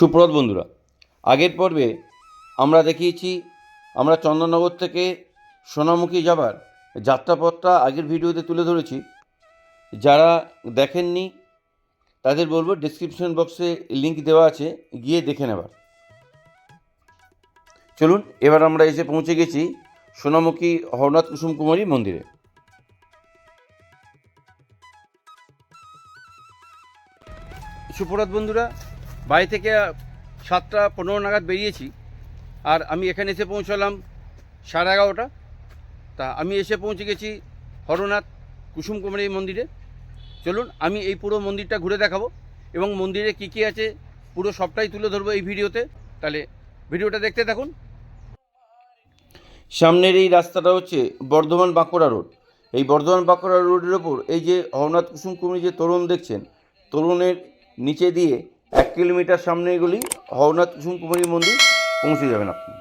সুপ্রদ বন্ধুরা। আগের পর্বে আমরা দেখিয়েছি, আমরা চন্দননগর থেকে সোনামুখী যাবার যাত্রাপথটা আগের ভিডিওতে তুলে ধরেছি। যারা দেখেননি, তাদের বলব ডিসক্রিপশন বক্সে লিঙ্ক দেওয়া আছে, গিয়ে দেখে নেবার। চলুন, এবার আমরা এসে পৌঁছে গেছি সোনামুখী হরনাথ কুসুম কুমারী মন্দিরে। সুপ্রভাত বন্ধুরা বাড়ি থেকে সাতটা পনেরো নাগাদ বেরিয়েছি। আর আমি এখানে এসে পৌঁছালাম সাড়ে এগারোটা। তা আমি এসে পৌঁছে গেছি হরনাথ কুসুম কুমারী মন্দিরে। চলুন, আমি এই পুরো মন্দিরটা ঘুরে দেখাবো এবং মন্দিরে কী কী আছে পুরো সবটাই তুলে ধরবো এই ভিডিওতে। তাহলে ভিডিওটা দেখতে থাকুন। সামনের এই রাস্তাটা হচ্ছে বর্ধমান বাঁকুড়া রোড। এই বর্ধমান বাঁকুড়া রোডের ওপর এই যে হরনাথ কুসুম কুমারী যে তরুণ দেখছেন, তরুণের নিচে দিয়ে এক কিলোমিটার সামনে এগুলি হরনাথ কুসুম কুমারী মন্দির পৌঁছে যাবেন আপনি।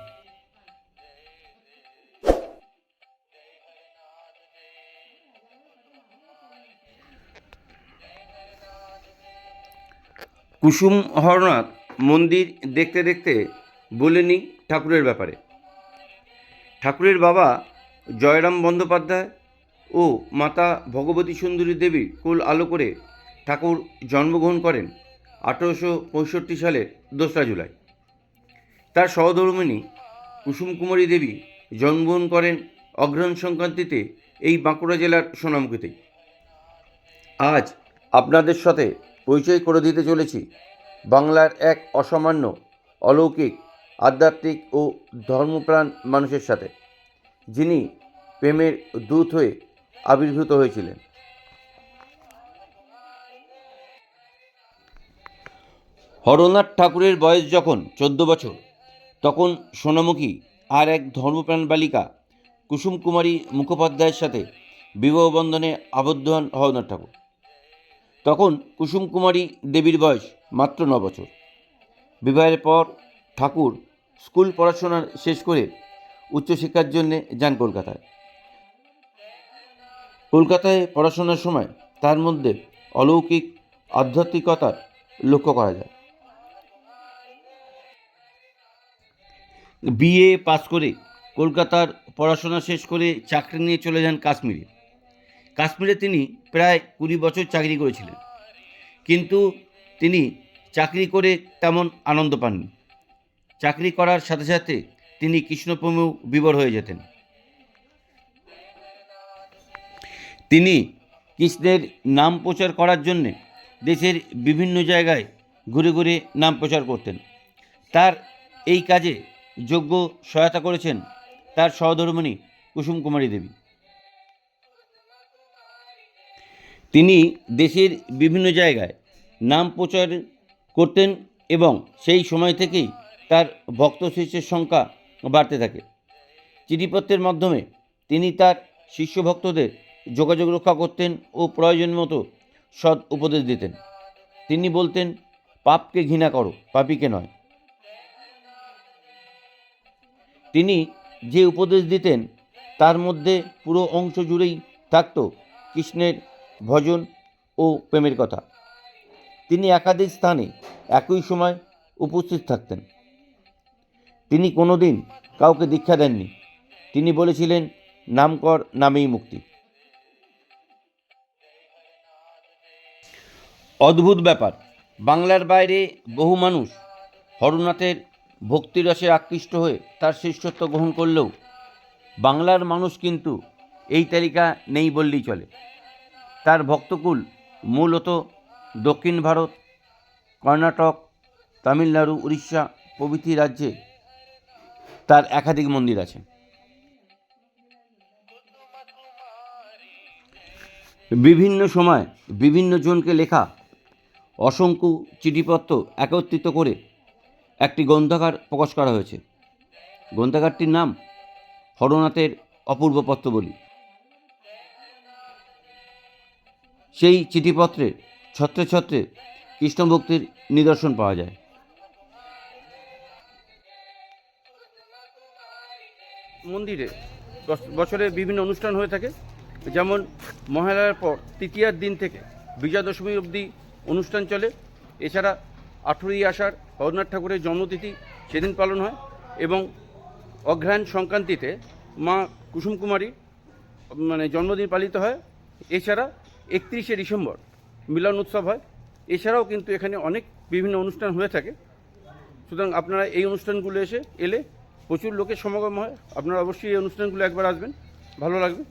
কুসুম হরনাথ মন্দির দেখতে দেখতে বলে নিই ঠাকুরের ব্যাপারে। ঠাকুরের বাবা জয়রাম বন্দ্যোপাধ্যায় ও মাতা ভগবতী সুন্দরী দেবী কুল আলো করে ঠাকুর জন্মগ্রহণ করেন। আঠেরোশো পঁয়ষট্টি সালের দোসরা জুলাই। তার সহধর্মিণী কুসুম কুমারী দেবী জন্মগ্রহণ করেন অগ্রহণ সংক্রান্তিতে এই বাঁকুড়া জেলার সোনামুখীতেই। আজ আপনাদের সাথে পরিচয় করে দিতে চলেছি বাংলার এক অসামান্য, অলৌকিক, আধ্যাত্মিক ও ধর্মপ্রাণ মানুষের সাথে, যিনি প্রেমের দূত হয়ে আবির্ভূত হয়েছিলেন। হরনাথ ঠাকুরের বয়স যখন চোদ্দ বছর, তখন সোনামুখী আর এক ধর্মপ্রাণ বালিকা কুসুম কুমারী মুখোপাধ্যায়ের সাথে বিবাহ বন্ধনে আবদ্ধ হন হরনাথ ঠাকুর। তখন কুসুম কুমারী দেবীর বয়স মাত্র ন বছর। বিবাহের পর ঠাকুর স্কুল পড়াশোনা শেষ করে উচ্চশিক্ষার জন্যে যান কলকাতায়। কলকাতায় পড়াশোনার সময় তার মধ্যে অলৌকিক আধ্যাত্মিকতার লক্ষ্য করা যায়। বিএ পাস করে কলকাতার পড়াশোনা শেষ করে চাকরি নিয়ে চলে যান কাশ্মীরে। কাশ্মীরে তিনি প্রায় কুড়ি বছর চাকরি করেছিলেন। কিন্তু তিনি চাকরি করে তেমন আনন্দ পাননি। চাকরি করার সাথে সাথে তিনি কৃষ্ণপ্রেমেও বিবর হয়ে যেতেন। তিনি কৃষ্ণের নাম প্রচার করার জন্যে দেশের বিভিন্ন জায়গায় ঘুরে ঘুরে নাম প্রচার করতেন। তার এই কাজে যোগ্য সহায়তা করেছেন তার সহধর্মিণী কুসুম কুমারী দেবী। তিনি দেশের বিভিন্ন জায়গায় নাম প্রচার করতেন এবং সেই সময় থেকেই তার ভক্ত শিষ্যের সংখ্যা বাড়তে থাকে। চিঠিপত্রের মাধ্যমে তিনি তার শিষ্য ভক্তদের যোগাযোগ রক্ষা করতেন ও প্রয়োজন মতো সৎ উপদেশ দিতেন। তিনি বলতেন, পাপকে ঘৃণা করো, পাপীকে নয়। তিনি যে উপদেশ দিতেন, তার মধ্যে পুরো অংশ জুড়েই থাকত কৃষ্ণের ভজন ও প্রেমের কথা। তিনি একাধিক স্থানে একই সময় উপস্থিত থাকতেন। তিনি কোনোদিন কাউকে দীক্ষা দেননি। তিনি বলেছিলেন, নামকর নামেই মুক্তি। অদ্ভুত ব্যাপার। বাংলার বাইরে বহু মানুষ হরনাথের ভক্তিরসে আকৃষ্ট হয়ে তার শিষ্যত্ব গ্রহণ করলেও বাংলার মানুষ কিন্তু এই তালিকা নেই বললেই চলে। তার ভক্তকুল মূলত দক্ষিণ ভারত, কর্ণাটক, তামিলনাড়ু, উড়িষ্যা প্রভৃতি রাজ্যে তার একাধিক মন্দির আছে। বিভিন্ন সময় বিভিন্ন জনকে লেখা অসংখ্য চিঠিপত্র একত্রিত করে একটি গ্রন্থাগার প্রকাশ করা হয়েছে। গ্রন্থাগারটির নাম হরনাথের অপূর্ব পত্রবলী। সেই চিঠিপত্রে ছত্রে ছত্রে কৃষ্ণভক্তির নিদর্শন পাওয়া যায়। মন্দিরে বছ- বছরে বিভিন্ন অনুষ্ঠান হয়ে থাকে। যেমন মহালয়ার পর তৃতীয়ার দিন থেকে বিজয়া দশমী অবধি অনুষ্ঠান চলে। এছাড়া আঠেরোই আষাঢ় হরনাথ ঠাকুরের জন্মতিথি সেদিন পালন হয় এবং অঘ্রায়ণ সংক্রান্তিতে মা কুসুম কুমারী মানে জন্মদিন পালিত হয়। এছাড়া একত্রিশে ডিসেম্বর মিলন উৎসব হয়। এছাড়াও কিন্তু এখানে অনেক বিভিন্ন অনুষ্ঠান হয়ে থাকে। সুতরাং আপনারা এই অনুষ্ঠানগুলো এসে এলে প্রচুর লোকের সমাগম হয়। আপনারা অবশ্যই এই অনুষ্ঠানগুলো একবার আসবেন। ভালো লাগবে।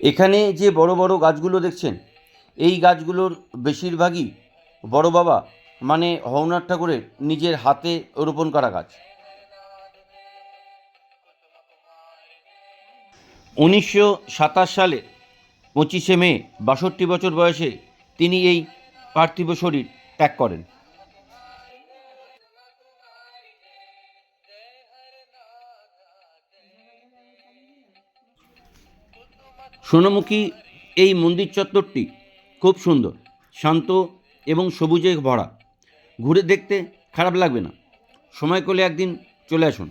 এখানে যে বড় বড় গাছগুলো দেখছেন, এই গাছগুলোর বেশিরভাগই বড় বাবা মানে হরনাথ ঠাকুরের নিজের হাতে রোপণ করা গাছ। উনিশশো সাতাশ সালে পঁচিশে মে, বাষট্টি বছর বয়সে তিনি এই পার্থিব শরীর ত্যাগ করেন। সোনামুখী এই মন্দির চত্বরটি খুব সুন্দর, শান্ত এবং সবুজে ভরা। ঘুরে দেখতে খারাপ লাগবে না। সময় করলে একদিন চলে আসুন।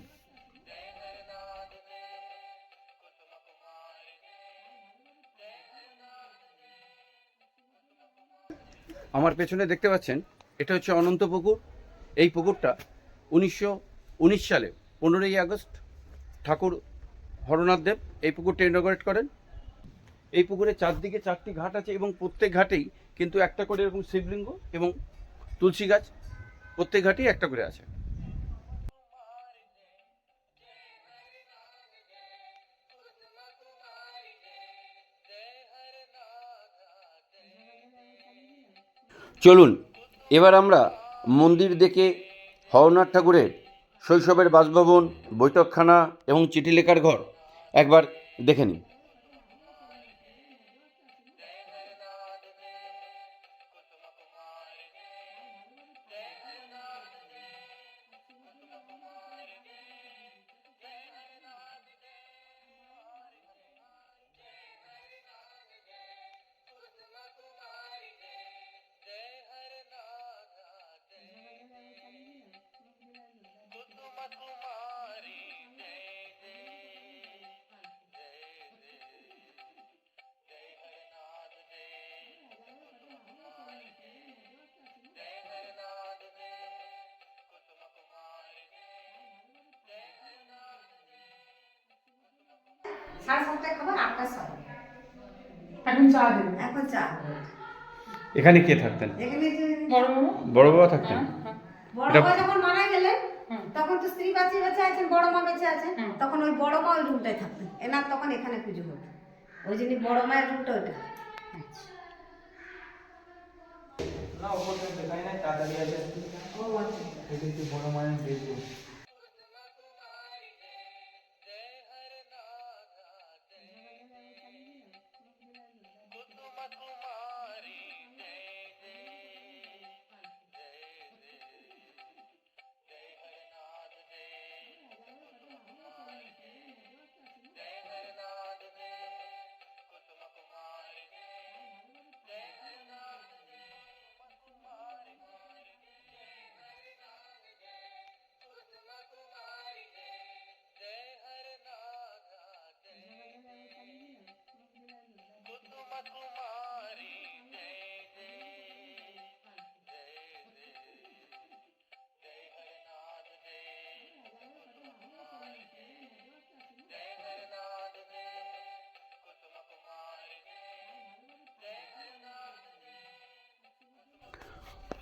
আমার পেছনে দেখতে পাচ্ছেন, এটা হচ্ছে অনন্ত পুকুর। এই পুকুরটা উনিশশো উনিশ সালে পনেরোই আগস্ট ঠাকুর হরনাথ দেব এই পুকুরটা ইনগ্রেট করেন। এই পুকুরে চারদিকে চারটি ঘাট আছে এবং প্রত্যেক ঘাটেই কিন্তু একটা করে এরকম শিবলিঙ্গ এবং তুলসী গাছ প্রত্যেক ঘাটেই একটা করে আছে। চলুন, এবার আমরা মন্দির দেখে হরনাথ ঠাকুরের শৈশবের বাসভবন, বৈঠকখানা এবং চিঠি লেখার ঘর একবার দেখে নিই। সাড়ে সাতটায় খাবার আটটার সময় এখন চা দেবে। এখন চা। এখানে কে থাকতেন? এখানে বড় বড় বড় বাবা থাকতেন? বড় এটা- মা যখন মারা গেলেন তখন তো স্ত্রী বাঁচে বেঁচে আছেন বড় মা বেঁচে আছেন। তখন ওই বড় মা ওই রুমটায় থাকতেন। এনার তখন এখানে পুজো হতো। ওই জন্য বড় মায়ের রুমটা ওইটা। ও আচ্ছা। বড়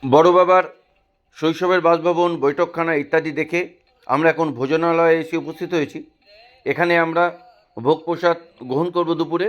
বাবার শৈশবের বাসভবন, বৈঠকখানা ইত্যাদি দেখে আমরা এখন ভোজনালয়ে এসে উপস্থিত হয়েছি। এখানে আমরা ভোগ প্রসাদ গ্রহণ করব দুপুরে।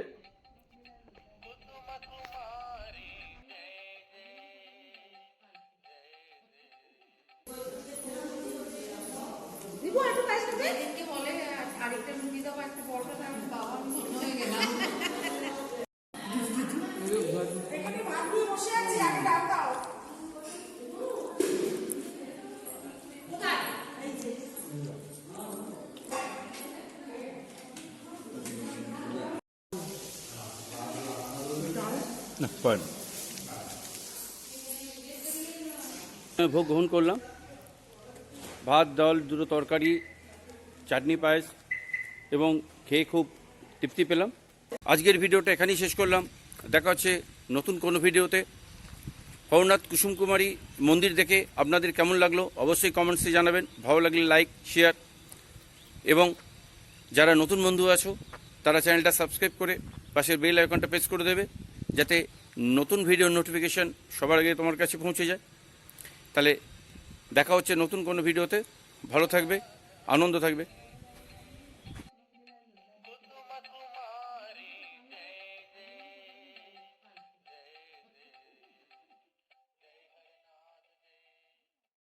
না পয়েন্ট ভোগ গ্রহণ করলাম। ভাত, ডাল, দুটো তরকারি, চাটনি, পায়েস এবং খেয়ে খুব তৃপ্তি পেলাম। আজকের ভিডিওটা এখানেই শেষ করলাম। দেখা হচ্ছে নতুন কোনো ভিডিওতে। হরনাথ কুসুম কুমারী মন্দির দেখে আপনাদের কেমন লাগল অবশ্যই কমেন্টসে জানাবেন। ভালো লাগলে লাইক শেয়ার এবং যারা নতুন বন্ধু আছো, তারা চ্যানেলটা সাবস্ক্রাইব করে পাশের বেল আইকনটা প্রেস করে দেবে। যাতে নতুন ভিডিও নোটিফিকেশান সবার আগে তোমার কাছে পৌঁছে যায়। তাহলে দেখা হচ্ছে নতুন কোনো ভিডিওতে ভালো থাকবে, আনন্দ থাকবে।